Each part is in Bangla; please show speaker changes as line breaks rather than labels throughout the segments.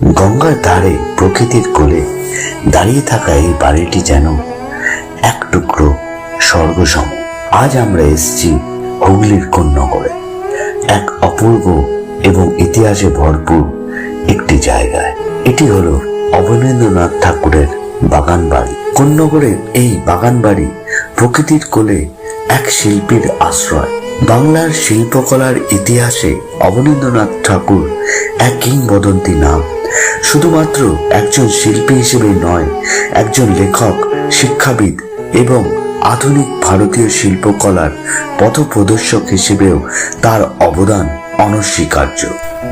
গঙ্গার ধারে প্রকৃতির কোলে দাঁড়িয়ে থাকা এই বাড়িটি যেন এক টুকরো স্বর্গসম। আজ আমরা এসেছি হুগলির কোন্নগরে। এক অপূর্ব এবং ইতিহাসে ভরপুর একটি জায়গায়। এটি হলো অবনীন্দ্রনাথ ঠাকুরের বাগান বাড়ি। কোন্নগরের এই বাগান বাড়ি প্রকৃতির কোলে এক শিল্পীর আশ্রয়। বাংলার শিল্পকলার ইতিহাসে অবনীন্দ্রনাথ ঠাকুর এক কিংবদন্তি নাম। শুধুমাত্র একজন শিল্পী হিসেবে নয়, একজন লেখক, শিক্ষাবিদ এবং আধুনিক ভারতীয় শিল্পকলার পথপ্রদর্শক হিসেবেও তার অবদান অনস্বীকার্য।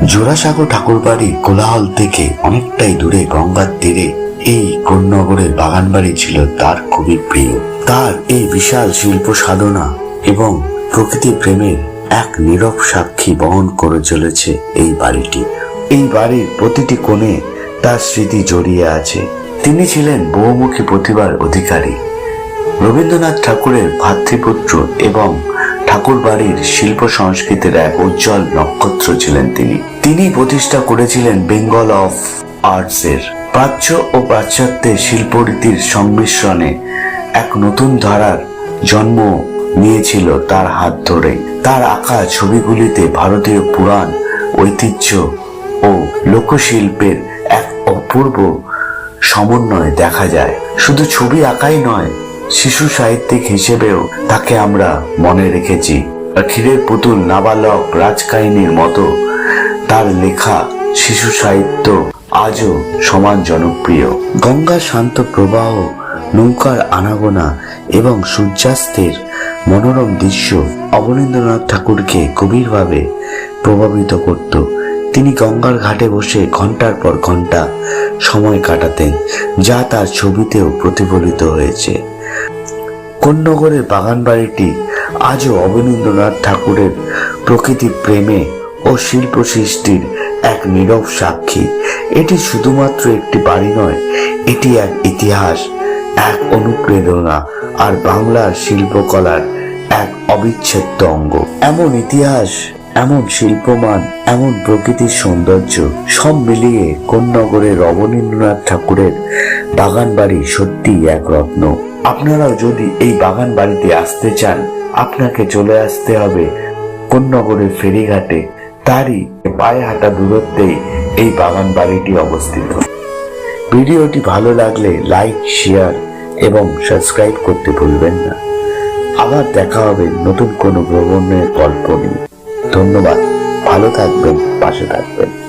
জোড়াসাগর ঠাকুরবাড়ি কোলাহল থেকে অনেকটাই দূরে, গঙ্গার তীরে। এই কোন্নগরের বাগানবাড়ি ছিল তার খুবই প্রিয়। তার এই বিশাল শিল্প সাধনা এবং প্রকৃতি প্রেমের এক নীরব সাক্ষী বহন করে চলেছে এই বাড়িটি। এই বাড়ির প্রতিটি কোণে তার স্মৃতি জড়িয়ে আছে। তিনি ছিলেন বহুমুখী প্রতিভার অধিকারী। রবীন্দ্রনাথ ঠাকুরের ভাতৃপুত্র এবং ঠাকুর বাড়ির শিল্প সংস্কৃতির এক উজ্জ্বল নক্ষত্র ছিলেন তিনি। তিনি প্রতিষ্ঠা করেছিলেন বেঙ্গল অফ আর্টসের। প্রাচ্য ও পাশ্চাত্যের শিল্পরীতির সংমিশ্রণে এক নতুন ধারার জন্ম নিয়েছিল তার হাত ধরে। তার আঁকা ছবিগুলিতে ভারতীয় পুরাণ, ঐতিহ্য লোকশিল্পের এক অপূর্ব সমন্বয় দেখা যায়। শুধু ছবি আঁকাই নয়, শিশু সাহিত্যিক হিসেবেও তাকে আমরা মনে রেখেছি। ক্ষীরের পুতুল নাবালক রাজকাহিনীর মতো তার লেখা শিশু সাহিত্য আজও সমান জনপ্রিয়। গঙ্গার শান্ত প্রবাহ, নৌকার আনাগোনা এবং সূর্যাস্তের মনোরম দৃশ্য অবনীন্দ্রনাথ ঠাকুরকে গভীরভাবে প্রভাবিত করত। তিনি গঙ্গার ঘাটে বসে ঘণ্টার পর ঘণ্টা সময় কাটাতেন, যা তার ছবিতেও প্রতিফলিত হয়েছে। কোন্নগরের বাগান বাড়িটি আজও অবনীন্দ্রনাথ ঠাকুরের প্রকৃতি প্রেমে ও শিল্প সৃষ্টির এক নীরব সাক্ষী। এটি শুধুমাত্র একটি বাড়ি নয়, এটি এক ইতিহাস, এক অনুপ্রেরণা আর বাংলার শিল্পকলার এক অবিচ্ছেদ্য অঙ্গ। এমন ইতিহাস এমন শিল্পমান, এমন প্রকৃতির সৌন্দর্য, সব মিলিয়ে কোন্নগরের রবনীন্দ্রনাথ ঠাকুরের বাগান বাড়ি সত্যি এক রত্ন। আপনারাও যদি এই বাগান বাড়িতে আসতে চান, আপনাকে চলে আসতে হবে কোন্নগরের ফেরিঘাটে। তারই পায়ে হাঁটা দূরত্বেই এই বাগান বাড়িটি অবস্থিত। ভিডিওটি ভালো লাগলে লাইক, শেয়ার এবং সাবস্ক্রাইব করতে ভুলবেন না। আবার দেখা হবে নতুন কোনো ভ্রমণের গল্প নিয়ে। ধন্যবাদ। ভালো থাকবেন পাশে থাকবেন।